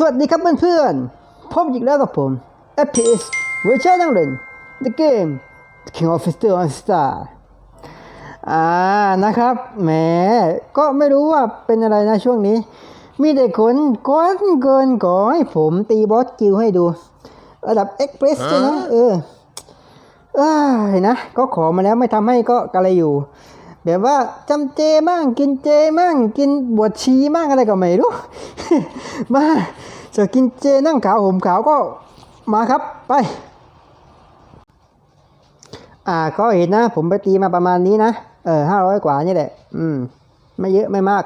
สวัสดีครับเพื่อนๆ พบอีกแล้วกับผม FPS เวอร์ชันนังเล่น The Game The King of Fister on Star อ่านะครับ แหม ก็ไม่รู้ว่าเป็นอะไรนะช่วงนี้ มีแต่คนก้อนเกินก่อให้ผมตีบอสกิลให้ดู ระดับเอ็กเพรสใช่ไหมเออเอ้ยนะ ก็ขอมาแล้วไม่ทำให้ก็กะไรอยู่ แบบว่าจำเจมั่งกินเจมั่งกินบวชชีมั่งอะไรก็ไม่รู้มาจะกินเจนั่งขาวห่มขาวก็มาครับไป อ่าก็เห็นนะ ผมไปตีมาประมาณนี้นะ เออห้าร้อยกว่านี่แหละ อืม ไม่เยอะไม่มาก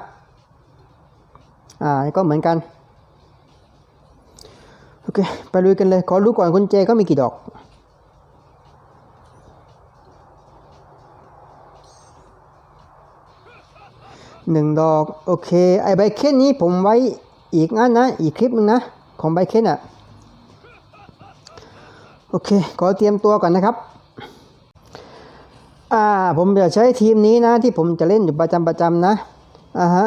อ่าก็เหมือนกัน โอเค ไปลุยกันเลย ขอรู้ก่อนคุณเจเขามีกี่ดอก หนึ่งดอกโอเค ไอใบเคนนี้ผมไว้อีกงั้นนะ อีกคลิปนึงนะ ของใบเคนอะ โอเค ขอเตรียมตัวก่อนนะครับ อ่า ผมจะใช้ทีมนี้นะ ที่ผมจะเล่นอยู่ประจำประจำนะ อ่าฮะ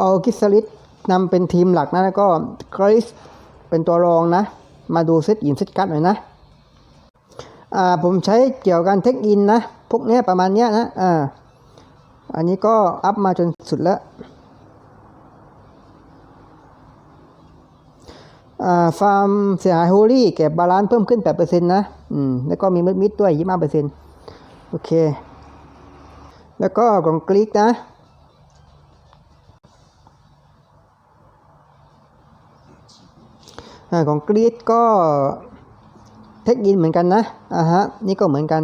เอากิสลิดนำเป็นทีมหลักนะแล้วก็คริสเป็นตัวรองนะ มาดูเซตอินเซตกัดหน่อยนะ อ่า ผมใช้เกี่ยวกับเทคอินนะ พวกเนี้ยประมาณเนี้ยนะ อ่าอันนี้ก็อัพมาจน สุดแล้วฟาร์มเสียหายโฮลี่เก็บบาลานซ์เพิ่มขึ้น 8%นะ อืม แล้วก็มีมิดมิดด้วย 25%โอเค แล้วก็ของกรีกนะ อ่า ของกรีกก็เทคอินเหมือนกันนะ อ่าฮะ นี่ก็เหมือนกัน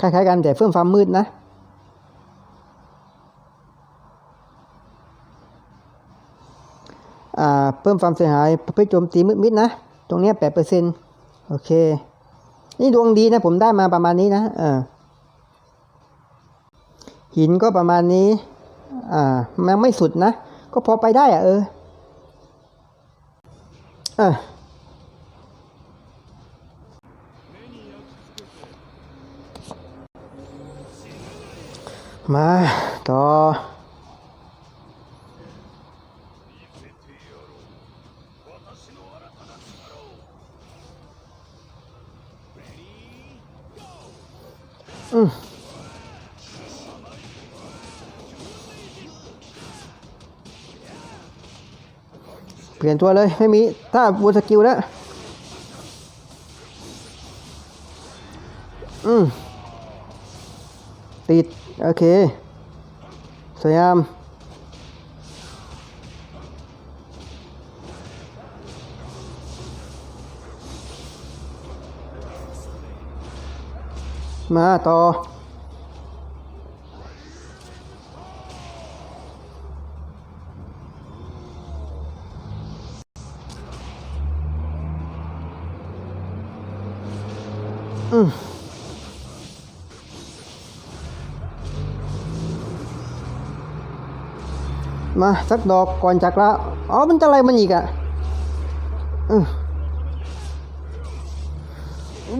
คล้ายๆกันแต่เพิ่มความมืดนะ อ่า เพิ่มความเสียหายประเภทโจมตีมืดๆนะ ตรงเนี้แปดเปอร์เซ็นโอเค นี่ดวงดีนะ ผมได้มาประมาณนี้นะเออหินก็ประมาณนี้ อ่ามันไม่สุดนะ ก็พอไปได้อะเออเออมาต่อ เปลี่ยนตัวเลยไม่มีถ้าบูสกิลแล้ว อืม ติด โอเค สวยงาม มาต่อ มา สักดอกก่อนจากละอ๋อ มันจะอะไรมันอีกอะ่ะอืม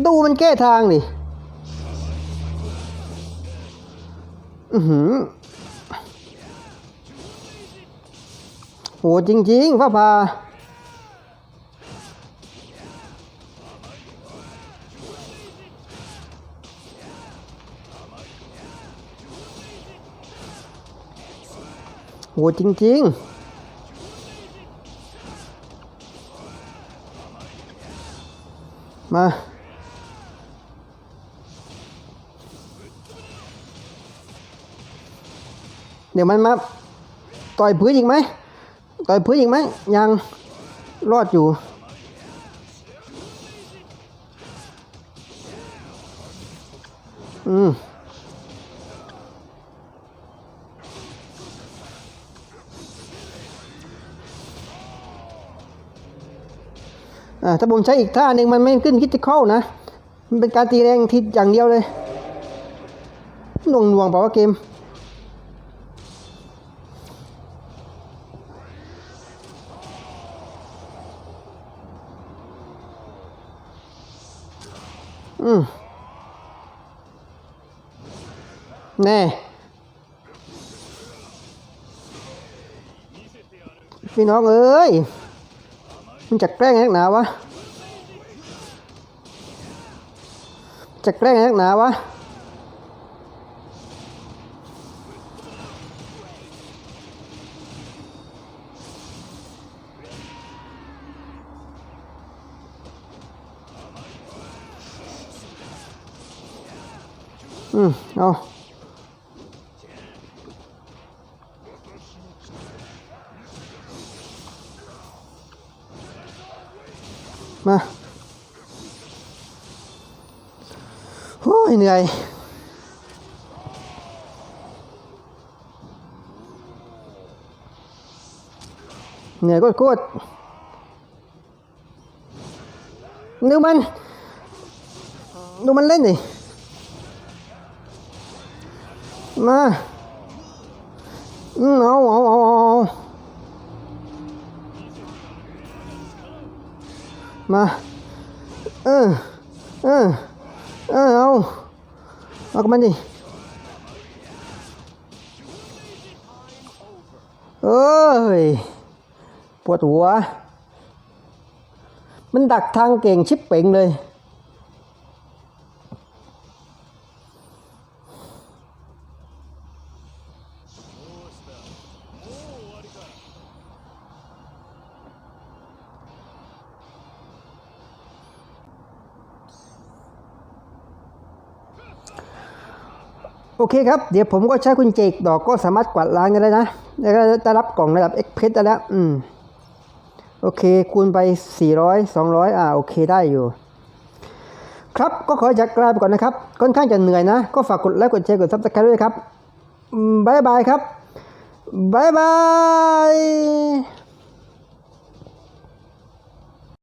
ดูมันแก้ทางดิอือหือโหจริง ๆฟ้าผ่า โหจริง ๆมาเดี๋ยวมันมาต่อยพื้นอีกไหมต่อยพื้นอีกไหมยังรอดอยู่ อืม ถ้าผมใช้อีกท่าหนึ่งมันไม่ขึ้นคิดจะเข้านะ มันเป็นการตีแรงทีอย่างเดียวเลยหน่วงหน่วงเปล่าวเกม อืม แน่พี่น้องเอ้ย มันจะแกล้งนักหนาวะจะแกล้งนักหนาวะอืม มาโอ้ยเหนื่อยเหนื่อยโคตรๆดูมัน ดูมันเล่นดิมาเอาเอาเอา มา เออ เออ เออ เอาเอากับมันดิเอ้ย ปวดหัว มันดักทางเก่งชิบเป่งเลย โอเคครับ เดี๋ยวผมก็ใช้กุญแจอีกดอกก็สามารถกวาดล้างกันได้นะแล้วก็ได้รับกล่องระดับเอ็กเพรสได้แล้ว อืม โอเค คูณไป 400 200 อ่า โอเคได้อยู่ ครับ ก็ขอจากลาไปก่อนนะครับ ค่อนข้างจะเหนื่อยนะ ก็ฝากกดไลค์ กดแชร์ กดซับสไครต์ด้วยครับบ๊ายบายครับบ๊ายบาย